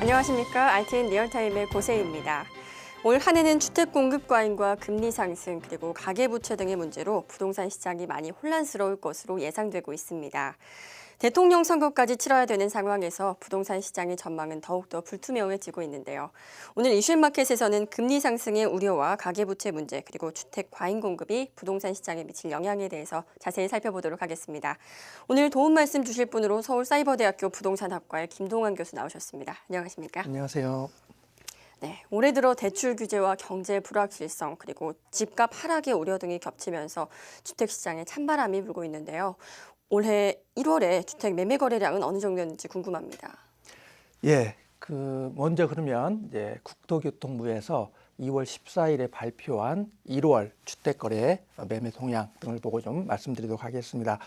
안녕하십니까. ITN 리얼타임의 고세입니다. 올 한 해는 주택 공급 과잉과 금리 상승 그리고 가계부채 등의 문제로 부동산 시장이 많이 혼란스러울 것으로 예상되고 있습니다. 대통령 선거까지 치러야 되는 상황에서 부동산 시장의 전망은 더욱더 불투명해지고 있는데요. 오늘 이슈마켓에서는 금리 상승의 우려와 가계부채 문제 그리고 주택 과잉 공급이 부동산 시장에 미칠 영향에 대해서 자세히 살펴보도록 하겠습니다. 오늘 도움 말씀 주실 분으로 서울사이버대학교 부동산학과의 김동환 교수 나오셨습니다. 안녕하십니까? 안녕하세요. 네, 올해 들어 대출 규제와 경제 불확실성 그리고 집값 하락의 우려 등이 겹치면서 주택 시장에 찬바람이 불고 있는데요. 올해 1월에 주택 매매 거래량은 어느 정도였는지 궁금합니다. 예, 그 먼저 그러면 이제 국토교통부에서 2월 14일에 발표한 1월 주택거래 매매 동향 등을 보고 좀 말씀드리도록 하겠습니다.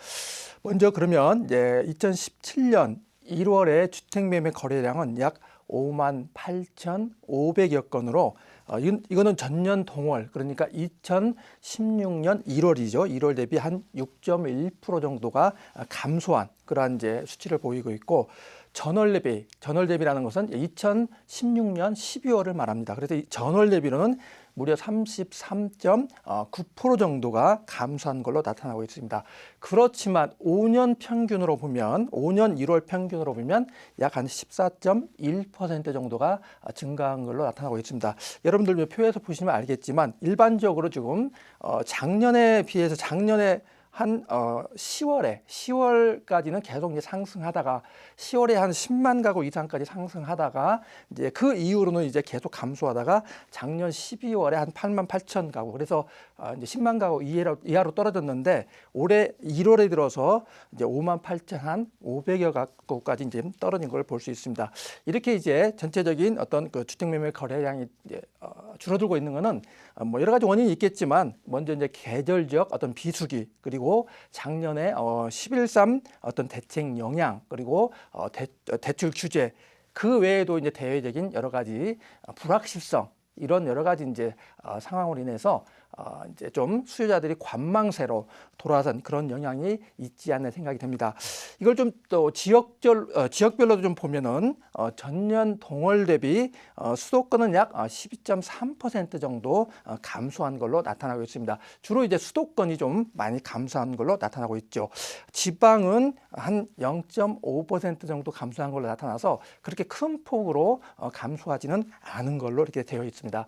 먼저 그러면 이제 2017년 1월에 주택 매매 거래량은 약 5만 8,500여 건으로 어, 이건, 이거는 전년 동월 그러니까 2016년 1월이죠. 1월 대비 한 6.1% 정도가 감소한 그러한 이제 수치를 보이고 있고 전월 대비 전월 대비라는 것은 2016년 12월을 말합니다. 그래서 이 전월 대비로는 무려 33.9% 정도가 감소한 걸로 나타나고 있습니다. 그렇지만 5년 평균으로 보면 5년 1월 평균으로 보면 약 한 14.1% 정도가 증가한 걸로 나타나고 있습니다. 여러분들 표에서 보시면 알겠지만 일반적으로 지금 어, 작년에 비해서 작년에 한 어, 10월에 10월까지는 계속 이제 상승하다가 10월에 한 10만 가구 이상까지 상승하다가 이제 그 이후로는 이제 계속 감소하다가 작년 12월에 한 8만 8천 가구. 그래서 어, 이제 10만 가구 이하로, 이하로 떨어졌는데 올해 1월에 들어서 이제 5만 8천 한 500여 가구까지 이제 떨어진 걸 볼 수 있습니다. 이렇게 이제 전체적인 어떤 그 주택 매매 거래량이 이제 어, 줄어들고 있는 거는 어, 뭐 여러 가지 원인이 있겠지만 먼저 이제 계절적 어떤 비수기 그리고 작년에 어 11.3 어떤 대책 영향 그리고 어 대, 대출 규제 그 외에도 이제 대외적인 여러 가지 어, 불확실성 이런 여러 가지 이제 어, 상황으로 인해서 어, 이제 좀 수요자들이 관망세로 돌아선 그런 영향이 있지 않나 생각이 듭니다. 이걸 좀 또 지역별 어, 지역별로도 좀 보면은 어, 전년 동월 대비 어, 수도권은 약 어, 12.3% 정도 어, 감소한 걸로 나타나고 있습니다. 주로 이제 수도권이 좀 많이 감소한 걸로 나타나고 있죠. 지방은 한 0.5% 정도 감소한 걸로 나타나서 그렇게 큰 폭으로 어, 감소하지는 않은 걸로 이렇게 되어 있습니다.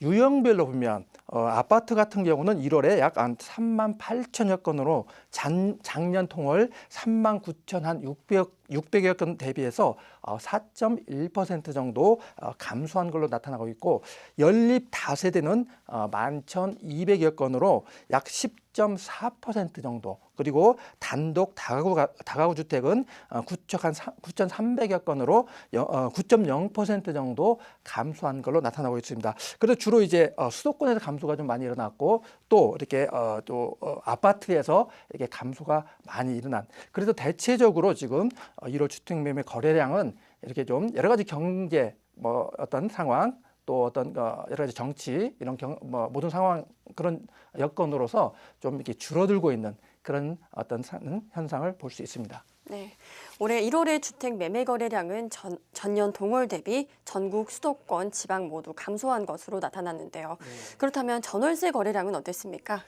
유형별로 보면 어, 아파트 같은 경우는 1월에 약 한 3만 8천여 건으로 장, 작년 통월 3만 9천 한 600, 600여 건 대비해서 어, 4.1% 정도 어, 감소한 걸로 나타나고 있고 연립 다세대는 어, 11,200여 건으로 약 10.4% 정도 그리고 단독 다가구 다가구 주택은 어, 구축 한 9,300여 건으로 어, 9.0% 정도 감소한 걸로 나타나고 있습니다. 그래서 주로 이제 어, 수도권에서 감소가 좀 많이 일어났고 또 이렇게 어, 또 어, 아파트에서 이렇게 감소가 많이 일어난. 그래서 대체적으로 지금 어, 1월 주택 매매 거래량은 이렇게 좀 여러 가지 경제 뭐 어떤 상황 또 어떤 어, 여러 가지 정치 이런 경, 뭐 모든 상황 그런 여건으로서 좀 이렇게 줄어들고 있는 그런 어떤 사- 현상을 볼 수 있습니다. 네. 올해 1월의 주택 매매 거래량은 전, 전년 동월 대비 전국 수도권, 지방 모두 감소한 것으로 나타났는데요. 그렇다면 전월세 거래량은 어땠습니까?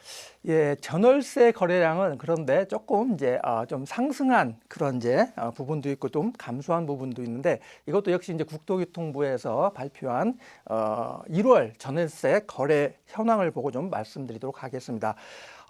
예, 전월세 거래량은 그런데 조금 이제 어, 좀 상승한 그런 이제 어, 부분도 있고 좀 감소한 부분도 있는데 이것도 역시 이제 국토교통부에서 발표한 어, 1월 전월세 거래 현황을 보고 좀 말씀드리도록 하겠습니다.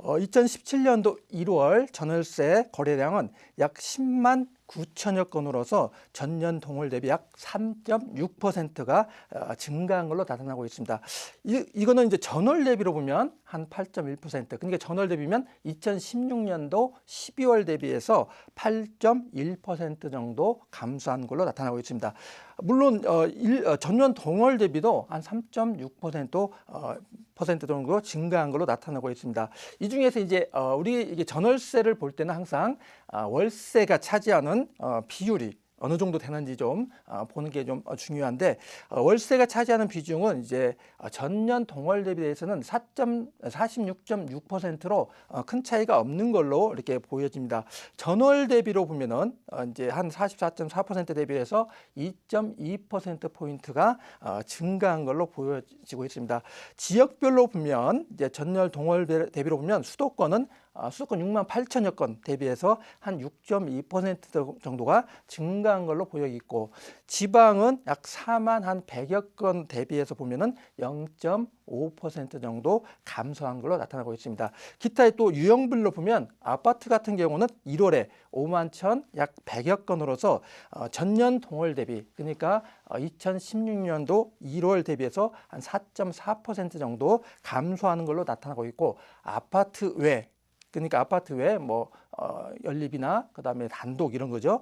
어, 2017년도 1월 전월세 거래량은 약 10만 9천여 건으로서 전년 동월 대비 약 3.6%가 어, 증가한 걸로 나타나고 있습니다. 이, 이거는 이제 전월 대비로 보면 한 8.1% 그러니까 전월 대비면 2016년도 12월 대비해서 8.1% 정도 감소한 걸로 나타나고 있습니다. 물론 어, 일, 어, 전년 동월 대비도 한 3.6% 어, 퍼센트 정도 증가한 걸로 나타나고 있습니다. 이 중에서 이제 어, 우리 이게 전월세를 볼 때는 항상 아, 월세가 차지하는 어, 비율이 어느 정도 되는지 좀 어, 보는 게 좀 중요한데 어, 월세가 차지하는 비중은 이제 어, 전년 동월 대비해서는 4.46.6%로 어, 큰 차이가 없는 걸로 이렇게 보여집니다. 전월 대비로 보면은 어, 이제 한 44.4% 대비해서 2.2% 포인트가 어, 증가한 걸로 보여지고 있습니다. 지역별로 보면 이제 전월 동월 대- 대비로 보면 수도권은 아, 수도권 6만 8천여 건 대비해서 한 6.2% 정도가 증가한 걸로 보여 있고 지방은 약 4만 한 100여 건 대비해서 보면은 0.5% 정도 감소한 걸로 나타나고 있습니다. 기타의 또 유형별로 보면 아파트 같은 경우는 1월에 5만 천 약 100여 건으로서 어, 전년 동월 대비 그러니까 2016년도 1월 대비해서 한 4.4% 정도 감소하는 걸로 나타나고 있고 아파트 외 그러니까 아파트 외 뭐 어, 연립이나 그다음에 단독 이런 거죠.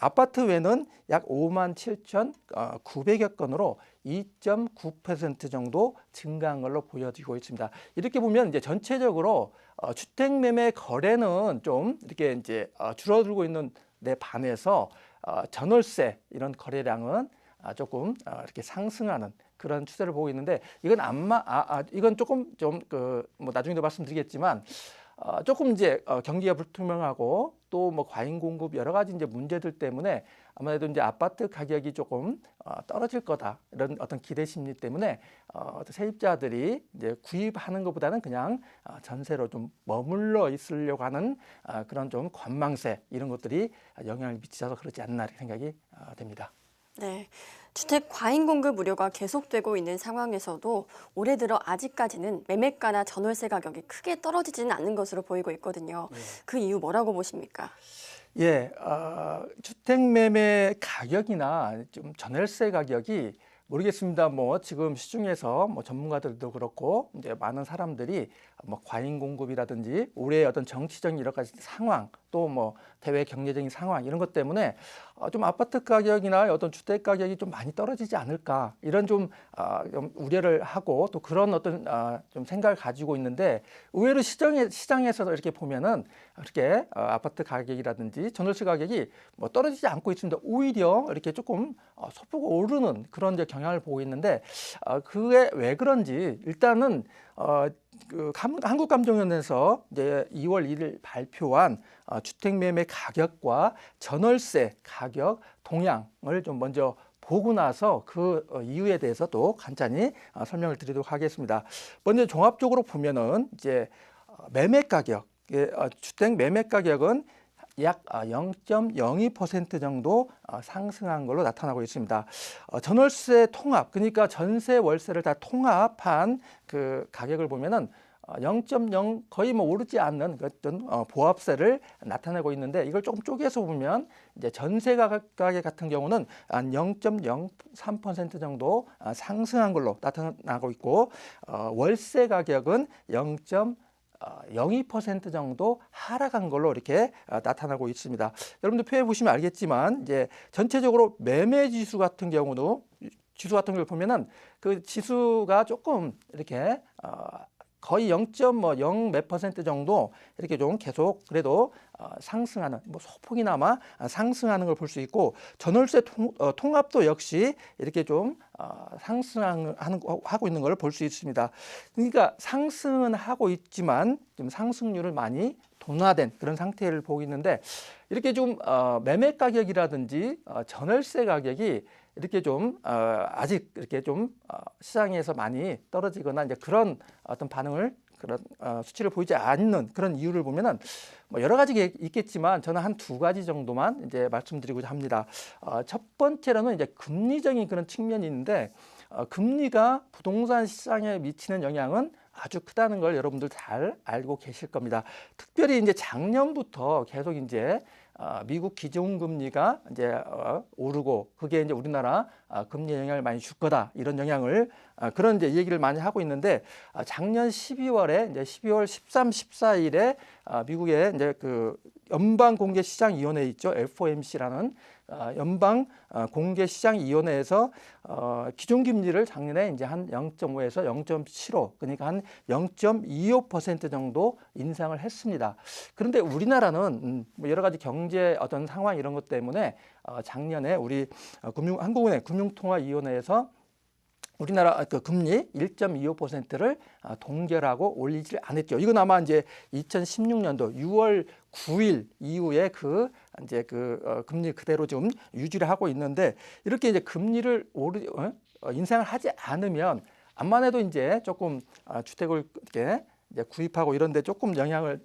아파트 외는 약 5만 7천 어, 900여 건으로 2.9% 정도 증가한 걸로 보여지고 있습니다. 이렇게 보면 이제 전체적으로 어, 주택 매매 거래는 좀 이렇게 이제 어, 줄어들고 있는 데 반해서 어, 전월세 이런 거래량은 아, 조금 어, 이렇게 상승하는 그런 추세를 보고 있는데 이건 안마 아, 아 이건 조금 좀 그 뭐 나중에도 말씀드리겠지만 어, 조금 이제 어, 경기가 불투명하고 또 뭐 과잉 공급 여러 가지 이제 문제들 때문에 아무래도 이제 아파트 가격이 조금 어, 떨어질 거다 이런 어떤 기대 심리 때문에 어, 세입자들이 이제 구입하는 것보다는 그냥 어, 전세로 좀 머물러 있으려고 하는 어, 그런 좀 관망세 이런 것들이 영향을 미치셔서 그렇지 않나 이렇게 생각이 어, 됩니다. 네. 주택 과잉 공급 우려가 계속되고 있는 상황에서도 올해 들어 아직까지는 매매가나 전월세 가격이 크게 떨어지지는 않는 것으로 보이고 있거든요. 그 이유 뭐라고 보십니까? 예, 어, 주택 매매 가격이나 좀 전월세 가격이 모르겠습니다. 뭐 지금 시중에서 뭐 전문가들도 그렇고 이제 많은 사람들이 뭐 과잉 공급이라든지 올해의 어떤 정치적인 여러 가지 상황 또 뭐 대외 경제적인 상황 이런 것 때문에 어, 좀 아파트 가격이나 어떤 주택 가격이 좀 많이 떨어지지 않을까 이런 좀, 아, 좀 우려를 하고 또 그런 어떤 아, 좀 생각을 가지고 있는데 의외로 시장에 시장에서 이렇게 보면은 이렇게 어, 아파트 가격이라든지 전월세 가격이 뭐 떨어지지 않고 있습니다. 오히려 이렇게 조금 어, 소폭 오르는 그런 경향을 보고 있는데 어, 그게 왜 그런지 일단은 어, 그 감- 한국감정원에서 이제 2월 1일 발표한 어, 주택 매매 가격과 전월세 가격 동향을 좀 먼저 보고 나서 그 어, 이유에 대해서 또 간단히 어, 설명을 드리도록 하겠습니다. 먼저 종합적으로 보면은 이제 어, 매매 가격, 예, 어, 주택 매매 가격은 약 아, 0.02% 정도 어, 상승한 걸로 나타나고 있습니다. 어, 전월세 통합, 그러니까 전세 월세를 다 통합한 그 가격을 보면은 어, 0.0 거의 뭐 오르지 않는 그 어떤 어, 보합세를 나타내고 있는데 이걸 조금 쪼개서 보면 이제 전세 가격 같은 경우는 한 0.03% 정도 아, 상승한 걸로 나타나고 있고 어, 월세 가격은 0. 어, 02% 정도 하락한 걸로 이렇게 어, 나타나고 있습니다. 여러분들 표에 보시면 알겠지만 이제 전체적으로 매매 지수 같은 경우도 지수 같은 걸 보면은 그 지수가 조금 이렇게 어, 거의 0.0몇 퍼센트 정도 이렇게 좀 계속 그래도 어, 상승하는 뭐 소폭이나마 아, 상승하는 걸 볼 수 있고 전월세 통, 어, 통합도 역시 이렇게 좀 어, 상승하는 거- 하고 있는 걸 볼 수 있습니다. 그러니까 상승은 하고 있지만 좀 상승률을 많이 둔화된 그런 상태를 보고 있는데 이렇게 좀 어, 매매 가격이라든지 어, 전월세 가격이 이렇게 좀 어, 아직 이렇게 좀 어, 시장에서 많이 떨어지거나 이제 그런 어떤 반응을 그런 어, 수치를 보이지 않는 그런 이유를 보면은 뭐 여러 가지 게 있겠지만 저는 한 두 가지 정도만 이제 말씀드리고자 합니다. 어, 첫 번째로는 이제 금리적인 그런 측면이 있는데 어, 금리가 부동산 시장에 미치는 영향은 아주 크다는 걸 여러분들 잘 알고 계실 겁니다. 특별히 이제 작년부터 계속 이제 어, 미국 기준금리가 이제 어, 오르고 그게 이제 우리나라 어, 금리 영향을 많이 줄 거다. 이런 영향을 어, 그런 이제 얘기를 많이 하고 있는데 어, 작년 12월에 이제 12월 13, 14일에 어, 미국의 이제 그 연방 공개 시장 위원회 있죠. FOMC라는. 어, 연방 어, 공개 시장 위원회에서 어, 기존 김리를 작년에 이제 한 0.5에서 0.75 그러니까 한 0.25% 정도 인상을 했습니다. 그런데 우리나라는 음, 뭐 여러 가지 경제 어떤 상황 이런 것 때문에 어, 작년에 우리 어, 금융 한국은행 금융통화위원회에서 우리나라 그 금리 1.25%를 아, 동결하고 올리질 않았죠. 이건 아마 이제 2016년도 6월 9일 이후에 그 이제 그 어, 금리 그대로 좀 유지를 하고 있는데 이렇게 이제 금리를 오르 어? 어, 인상을 하지 않으면 암만 해도 이제 조금 아, 주택을 이렇게 이제 구입하고 이런데 조금 영향을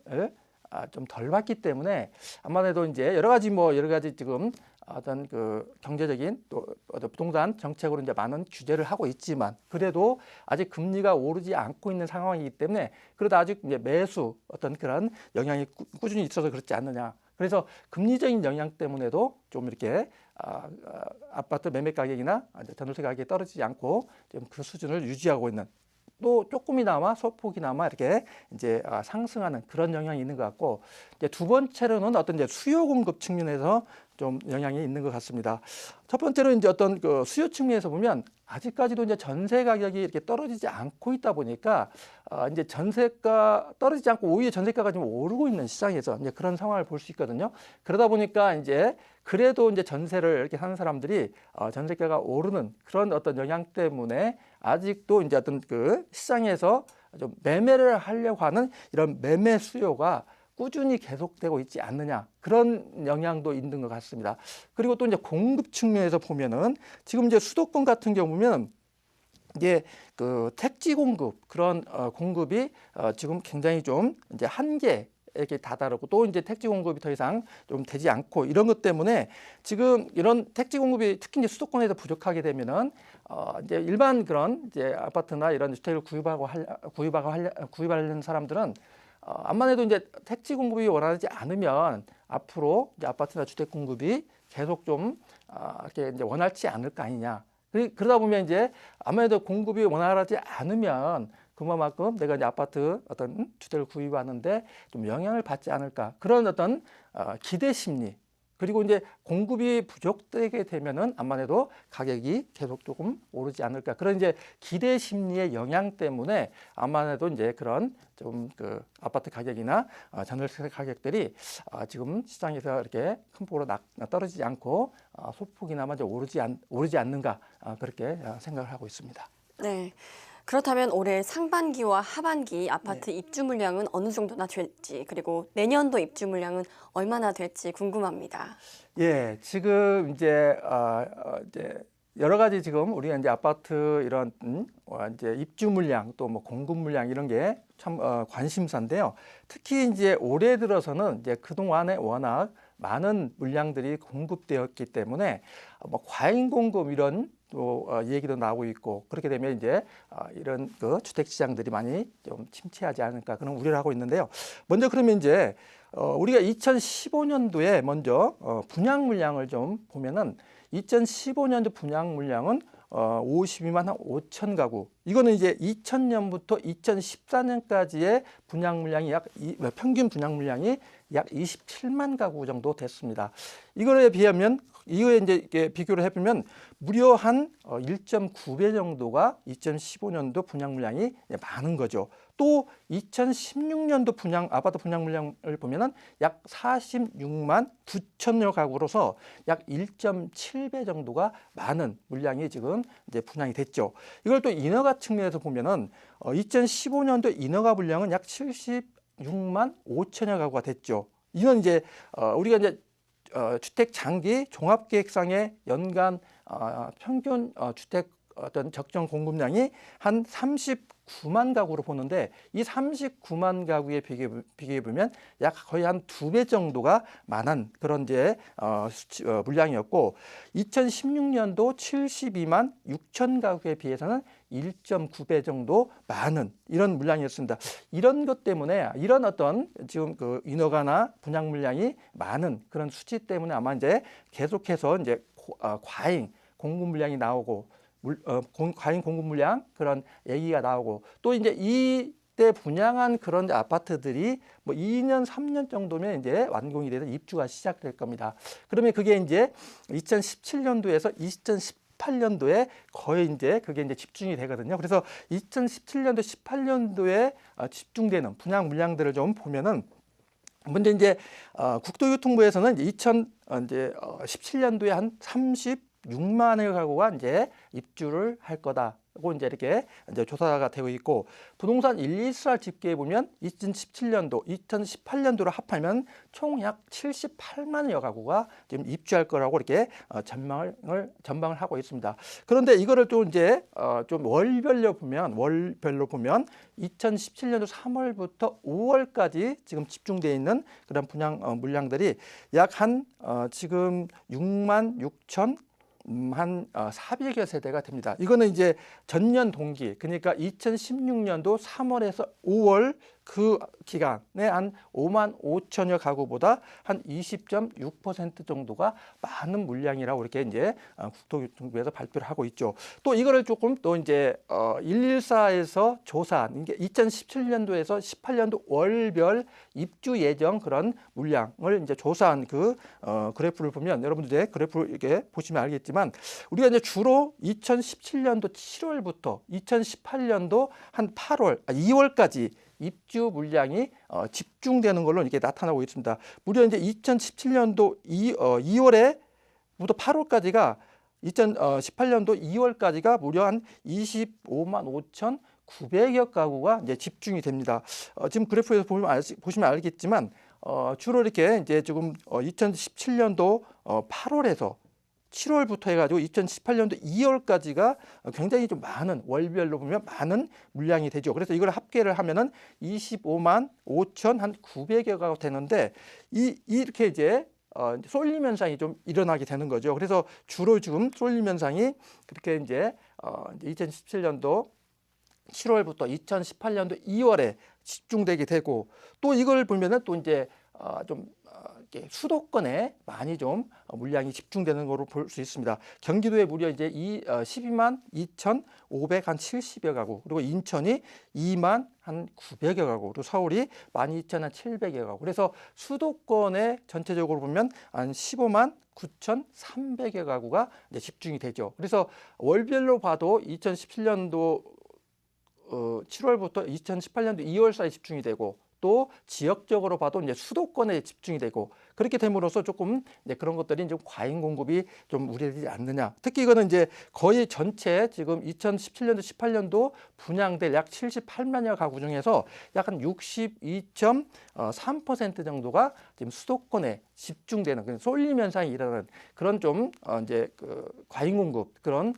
아, 좀덜 받기 때문에 암만 해도 이제 여러 가지 뭐 여러 가지 지금 어떤 그 경제적인 또 어떤 부동산 정책으로 이제 많은 규제를 하고 있지만 그래도 아직 금리가 오르지 않고 있는 상황이기 때문에 그래도 아직 이제 매수 어떤 그런 영향이 꾸- 꾸준히 있어서 그렇지 않느냐. 그래서 금리적인 영향 때문에도 좀 이렇게 아, 아, 아파트 매매 가격이나 전월세 가격이 떨어지지 않고 좀그 수준을 유지하고 있는 또 조금이나마 소폭이나마 이렇게 이제 아, 상승하는 그런 영향이 있는 것 같고 이제 두 번째로는 어떤 이제 수요 공급 측면에서 좀 영향이 있는 것 같습니다. 첫 번째로 이제 어떤 그 수요 측면에서 보면 아직까지도 이제 전세 가격이 이렇게 떨어지지 않고 있다 보니까 아, 이제 전세가 떨어지지 않고 오히려 전세가가 좀 오르고 있는 시장에서 이제 그런 상황을 볼 수 있거든요. 그러다 보니까 이제 그래도 이제 전세를 이렇게 사는 사람들이 어, 전세가가 오르는 그런 어떤 영향 때문에 아직도 이제 어떤 그 시장에서 좀 매매를 하려고 하는 이런 매매 수요가 꾸준히 계속되고 있지 않느냐 그런 영향도 있는 것 같습니다. 그리고 또 이제 공급 측면에서 보면은 지금 이제 수도권 같은 경우면 이게 그 택지 공급 그런 어, 공급이 어, 지금 굉장히 좀 이제 한계 이렇게 다다르고 또 이제 택지 공급이 더 이상 좀 되지 않고 이런 것 때문에 지금 이런 택지 공급이 특히 이제 수도권에서 부족하게 되면은 어 이제 일반 그런 이제 아파트나 이런 주택을 구입하고 할 구입하고 할 구입하려는 사람들은 어 암만 해도 이제 택지 공급이 원하지 않으면 앞으로 이제 아파트나 주택 공급이 계속 좀 아, 이렇게 이제 원활치 않을 거 아니냐. 그러다 보면 이제 아무래도 공급이 원활하지 않으면 그만큼 내가 이제 아파트 어떤 주택을 구입하는데 좀 영향을 받지 않을까 그런 어떤 어, 기대 심리 그리고 이제 공급이 부족되게 되면은 암만 해도 가격이 계속 조금 오르지 않을까 그런 이제 기대 심리의 영향 때문에 암만 해도 이제 그런 좀 그 아파트 가격이나 어, 전월세 가격들이 어, 지금 시장에서 이렇게 큰 폭으로 낙, 떨어지지 않고 어, 소폭이나마 좀 오르지 않 오르지 않는가 어, 그렇게 어, 생각을 하고 있습니다. 네. 그렇다면 올해 상반기와 하반기 아파트 입주 물량은 어느 정도나 될지 그리고 내년도 입주 물량은 얼마나 될지 궁금합니다. 예, 지금 이제 어, 어, 이제 여러 가지 지금 우리가 이제 아파트 이런 음, 어, 이제 입주 물량 또 뭐 공급 물량 이런 게참 어, 관심사인데요. 특히 이제 올해 들어서는 이제 그 동안에 워낙 많은 물량들이 공급되었기 때문에 어, 뭐 과잉 공급 이런 또 어, 얘기도 나오고 있고 그렇게 되면 이제 어, 이런 그 주택 시장들이 많이 좀 침체하지 않을까 그런 우려를 하고 있는데요. 먼저 그러면 이제 어, 우리가 2015년도에 먼저 어, 분양 물량을 좀 보면은 2015년도 분양 물량은 어, 52만 한 5천 가구. 이거는 이제 2000년부터 2014년까지의 분양 물량이 약 이, 평균 분양 물량이 약 27만 가구 정도 됐습니다. 이거에 비하면 이거에 이제 비교를 해보면 무려 한 어, 1.9배 정도가 2015년도 분양 물량이 많은 거죠. 또 2016년도 분양 아파트 분양 물량을 보면은 약 46만 9천여 가구로서 약 1.7배 정도가 많은 물량이 지금 이제 분양이 됐죠. 이걸 또 인허가 측면에서 보면은 어, 2015년도 인허가 물량은 약 76만 5천여 가구가 됐죠. 이건 이제 어, 우리가 이제 어, 주택 장기 종합계획상의 연간 어, 평균 어, 주택 어떤 적정 공급량이 한 39만 가구로 보는데 이 39만 가구에 비교해, 비교해 보면 약 거의 한 두 배 정도가 많은 그런 이제 어, 수치, 어, 물량이었고 2016년도 72만 6천 가구에 비해서는 1.9배 정도 많은 이런 물량이었습니다. 이런 것 때문에 이런 어떤 지금 그 인허가나 분양 물량이 많은 그런 수치 때문에 아마 이제 계속해서 이제 고- 어, 과잉 공급 물량이 나오고 물, 어, 공, 과잉 공급 물량 그런 얘기가 나오고 또 이제 이 이때 분양한 그런 아파트들이 뭐 2년, 3년 정도면 이제 완공이 돼서 입주가 시작될 겁니다. 그러면 그게 이제 2017년도에서 2018년도에 거의 이제 그게 이제 집중이 되거든요. 그래서 2017년도, 18년도에 어, 집중되는 분양 물량들을 좀 보면은 먼저 이제 어, 국토교통부에서는 2000 어, 이제 어, 17년도에 한 36만여 가구가 이제 입주를 할 거다 고 이제 이렇게 이제 조사가 되고 있고 부동산 1, 2살 집계에 보면 2017년도, 2018년도를 합하면 총 약 78만여 가구가 지금 입주할 거라고 이렇게 어, 전망을 전망을 하고 있습니다. 그런데 이거를 또 이제 어, 좀 월별로 보면 월별로 보면 2017년도 3월부터 5월까지 지금 집중되어 있는 그런 분양 어, 물량들이 약 한 어, 지금 6만 6천 음, 한 어, 400여 세대가 됩니다. 이거는 이제 전년 동기 그러니까 2016년도 3월에서 5월 그 기간에 한 5만 5천여 가구보다 한 20.6% 정도가 많은 물량이라고 이렇게 이제 어, 국토교통부에서 발표를 하고 있죠. 또 이거를 조금 또 이제 어 114에서 조사한 이게 2017년도에서 18년도 월별 입주 예정 그런 물량을 이제 조사한 그 어, 그래프를 보면 여러분들 이제 그래프를 이렇게 보시면 알겠지만 우리가 이제 주로 2017년도 7월부터 2018년도 한 8월, 아, 2월까지 입주 물량이 어, 집중되는 걸로 이렇게 나타나고 있습니다. 무려 이제 2017년도 2, 어, 2월에 부터 8월까지가 2018년도 2월까지가 무려 한 25만 5천 900여 가구가 이제 집중이 됩니다. 어, 지금 그래프에서 보면 알, 보시면 알겠지만 어, 주로 이렇게 이제 지금 어, 2017년도 어, 8월에서 7월부터 해가지고 2018년도 2월까지가 굉장히 좀 많은 월별로 보면 많은 물량이 되죠. 그래서 이걸 합계를 하면은 25만 5천 한 900여 가구 되는데 이 이렇게 이제 어, 쏠림 현상이 좀 일어나게 되는 거죠. 그래서 주로 지금 쏠림 현상이 그렇게 이제 어, 이제 2017년도 7월부터 2018년도 2월에 집중되게 되고 또 이걸 보면은 또 이제 어, 좀 수도권에 많이 좀 어, 물량이 집중되는 거로 볼 수 있습니다. 경기도에 무려 이제 이 어, 12만 2,500한 70여 가구 그리고 인천이 2만 한 900여 가구 그리고 서울이 12,000한 700여 가구 그래서 수도권에 전체적으로 보면 한 15만 9,300여 가구가 이제 집중이 되죠. 그래서 월별로 봐도 2017년도 어, 7월부터 2018년도 2월 사이 집중이 되고 또 지역적으로 봐도 이제 수도권에 집중이 되고 그렇게 됨으로써 조금 이제 그런 것들이 좀 과잉 공급이 좀 우려되지 않느냐. 특히 이거는 이제 거의 전체 지금 2017년도 18년도 분양될 약 78만여 가구 중에서 약한 62.3% 정도가 지금 수도권에 집중되는 쏠림 현상이 일어나는 그런 좀 어, 이제 그 과잉 공급 그런 어,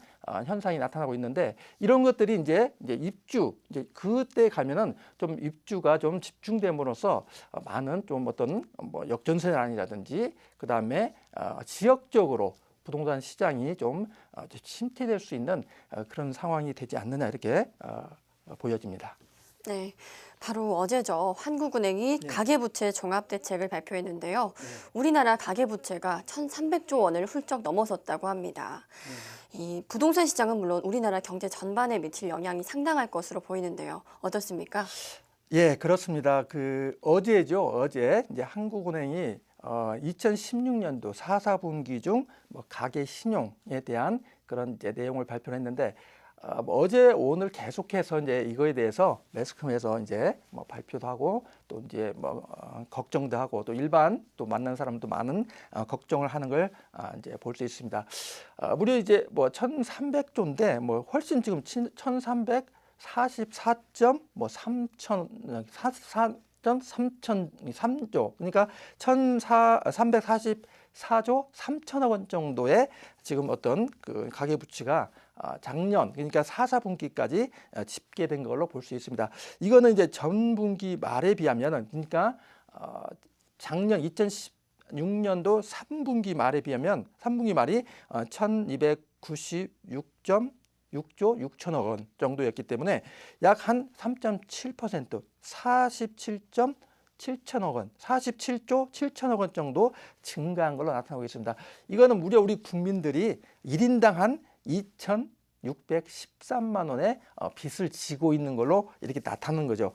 현상이 나타나고 있는데 이런 것들이 이제 이제 입주 이제 그때 가면은 좀 입주가 좀 집중됨으로써 어, 많은 좀 어떤 뭐 역전세난이라든지 그 다음에 어, 지역적으로 부동산 시장이 좀 어, 침체될 수 있는 어, 그런 상황이 되지 않느냐 이렇게 보여집니다. 네, 바로 어제죠. 한국은행이 네. 가계부채 종합대책을 발표했는데요. 네. 우리나라 가계부채가 1,300조 원을 훌쩍 넘어섰다고 합니다. 네. 이 부동산 시장은 물론 우리나라 경제 전반에 미칠 영향이 상당할 것으로 보이는데요. 어떻습니까? 예, 그렇습니다. 그 어제죠. 어제 이제 한국은행이 어 2016년도 4, 4분기 중 뭐 가계 신용에 대한 그런 이제 내용을 발표를 했는데 어, 뭐 어제 오늘 계속해서 이제 이거에 대해서 매스컴에서 이제 뭐 발표도 하고 또 이제 뭐 어, 걱정도 하고 또 일반 또 만난 사람도 많은 어, 걱정을 하는 걸 아, 이제 볼 수 있습니다. 어, 무려 이제 뭐 1,300조인데 뭐 훨씬 지금 1,300 44.뭐 3천 44.3천 3조 그러니까 1,344조 3천억 원 정도의 지금 어떤 그 가계 부채가 아, 작년 그러니까 4, 4분기까지 어, 집계된 걸로 볼 수 있습니다. 이거는 이제 전분기 말에 비하면은 그러니까 어, 작년 2016년도 3분기 말에 비하면 3분기 말이 어, 1,296점 6조 6천억 원 정도였기 때문에 약 한 3.7% 47점 7천억 원, 47조 7천억 원 정도 증가한 걸로 나타나고 있습니다. 이거는 무려 우리 국민들이 1인당 한 2천 613만 원의 어, 빚을 지고 있는 걸로 이렇게 나타나는 거죠.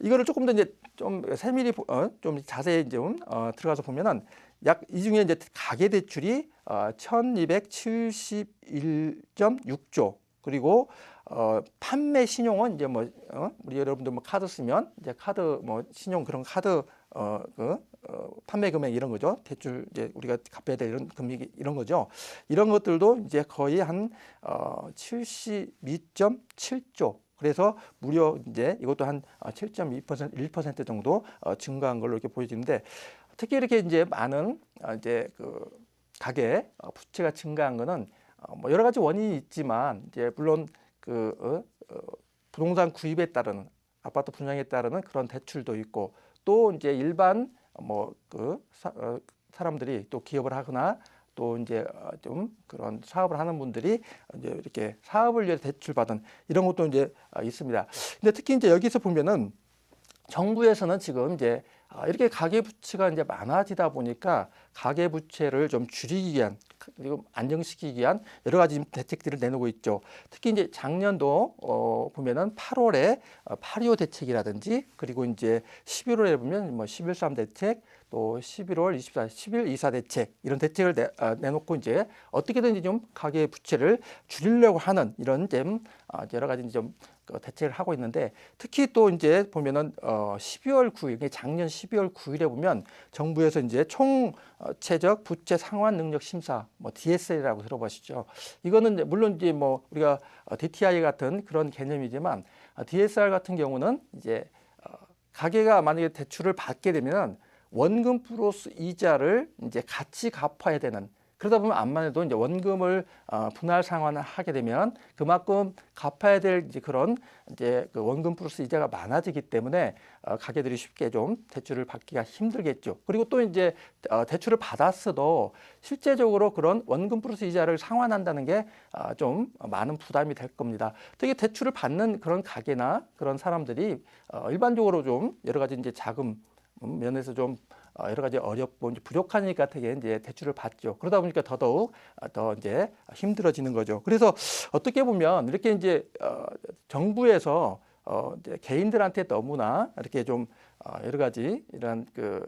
이거를 조금 더 이제 좀 세밀히 보- 어, 좀 자세히 좀 어, 들어가서 보면은 약 이 중에 이제 가계 대출이 어, 1,271.6조 그리고 어, 판매 신용은 이제 뭐 어, 우리 여러분들 뭐 카드 쓰면 이제 카드 뭐 신용 그런 카드 어, 그 어, 판매 금액 이런 거죠. 대출 이제 우리가 갚아야 될 이런 금액 이런 거죠. 이런 것들도 이제 거의 한 어, 72.7조. 그래서 무려 이제 이것도 한 7.2% 1% 정도 어, 증가한 걸로 이렇게 보여지는데 특히 이렇게 이제 많은 어, 이제 그 가계 어, 부채가 증가한 거는 어, 뭐 여러 가지 원인이 있지만 이제 물론 그 어, 어, 부동산 구입에 따르는 아파트 분양에 따르는 그런 대출도 있고 또 이제 일반 뭐그 사람들이 또 기업을 하거나 또 이제 어, 좀 그런 사업을 하는 분들이 이제 이렇게 사업을 위해 대출 받은 이런 것도 이제 어, 있습니다. 근데 특히 이제 여기서 보면은 정부에서는 지금 이제 아, 이렇게 가계 부채가 이제 많아지다 보니까 가계 부채를 좀 줄이기 위한 그리고 안정시키기 위한 여러 가지 대책들을 내놓고 있죠. 특히 이제 작년도 어 보면은 8월에 8.25 대책이라든지 그리고 이제 11월에 보면 뭐 11.3 대책 또 11월 24, 10일 이사 대책 이런 대책을 내, 어, 내놓고 이제 어떻게든지 좀 가계 부채를 줄이려고 하는 이런 좀 어, 여러 가지 좀그 대책을 하고 있는데 특히 또 이제 보면은 어 12월 9일 작년 12월 9일에 보면 정부에서 이제 총 어, 최적 부채 상환 능력 심사 뭐 DSL이라고 들어보시죠. 이거는 물론 이제 뭐 우리가 어, DTI 같은 그런 개념이지만 어, DSR 같은 경우는 이제 어, 가계가 만약에 대출을 받게 되면 원금 플러스 이자를 이제 같이 갚아야 되는 그러다 보면 암만 해도 이제 원금을 어, 분할 상환을 하게 되면 그만큼 갚아야 될 이제 그런 이제 그 원금 플러스 이자가 많아지기 때문에 어, 가게들이 쉽게 좀 대출을 받기가 힘들겠죠. 그리고 또 이제 어, 대출을 받았어도 실제적으로 그런 원금 플러스 이자를 상환한다는 게 아, 좀 많은 부담이 될 겁니다. 특히 대출을 받는 그런 가게나 그런 사람들이 어, 일반적으로 좀 여러 가지 이제 자금 음, 면에서 좀 어, 여러 가지 어렵고 부족하니까 되게 이제 대출을 받죠. 그러다 보니까 더더욱 어, 더 이제 힘들어지는 거죠. 그래서 어떻게 보면 이렇게 이제 어, 정부에서 개인들한테 너무나 이렇게 좀 어, 여러 가지 이런 그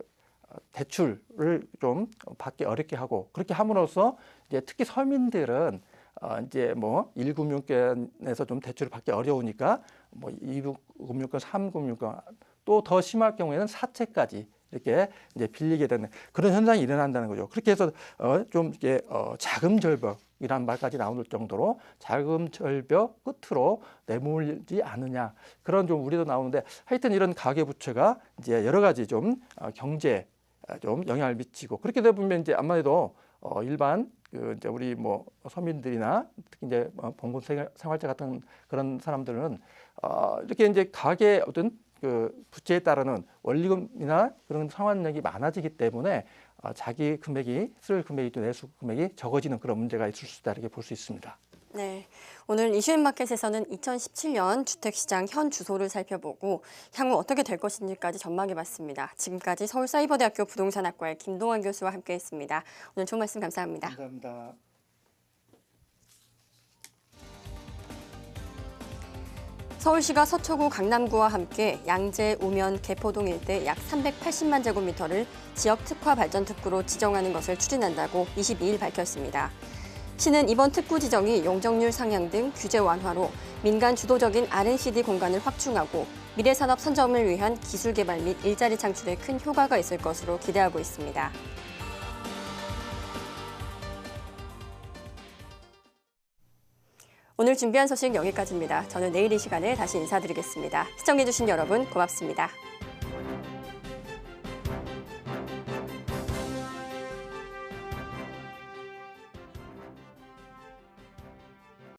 어, 대출을 좀 받기 어렵게 하고 그렇게 함으로써 이제 특히 서민들은 어, 이제 뭐 1금융권에서 좀 대출을 받기 어려우니까 뭐 2금융권, 3금융권 또 더 심할 경우에는 사채까지 이렇게 이제 빌리게 되는 그런 현상이 일어난다는 거죠. 그렇게 해서 어, 좀 이게 어, 자금 절벽이란 말까지 나올 정도로 자금 절벽 끝으로 내몰지 않느냐 그런 좀 우려도 나오는데 하여튼 이런 가계 부채가 이제 여러 가지 좀 어, 경제 어, 좀 영향을 미치고 그렇게 되다 보면 이제 아무래도 어, 일반 그 이제 우리 뭐 서민들이나 특히 이제 뭐 생활- 생활자 같은 그런 사람들은 어, 이렇게 이제 가계 어떤 그 부채에 따르는 원리금이나 그런 상환력이 많아지기 때문에 어, 자기 금액이 쓸 금액이 또 내수 금액이 적어지는 그런 문제가 있을 수 있다 이렇게 볼 수 있습니다. 네. 오늘 이슈인 마켓에서는 2017년 주택시장 현 주소를 살펴보고 향후 어떻게 될 것인지까지 전망해 봤습니다. 지금까지 서울사이버대학교 부동산학과의 김동환 교수와 함께 했습니다. 오늘 좋은 말씀 감사합니다. 감사합니다. 서울시가 서초구 강남구와 함께 양재, 우면, 개포동 일대 약 380만 제곱미터를 지역 특화 발전 특구로 지정하는 것을 추진한다고 22일 밝혔습니다. 시는 이번 특구 지정이 용적률 상향 등 규제 완화로 민간 주도적인 R&CD 공간을 확충하고 미래 산업 선점을 위한 기술 개발 및 일자리 창출에 큰 효과가 있을 것으로 기대하고 있습니다. 오늘 준비한 소식 여기까지입니다. 저는 내일 이 시간에 다시 인사드리겠습니다. 시청해주신 여러분 고맙습니다.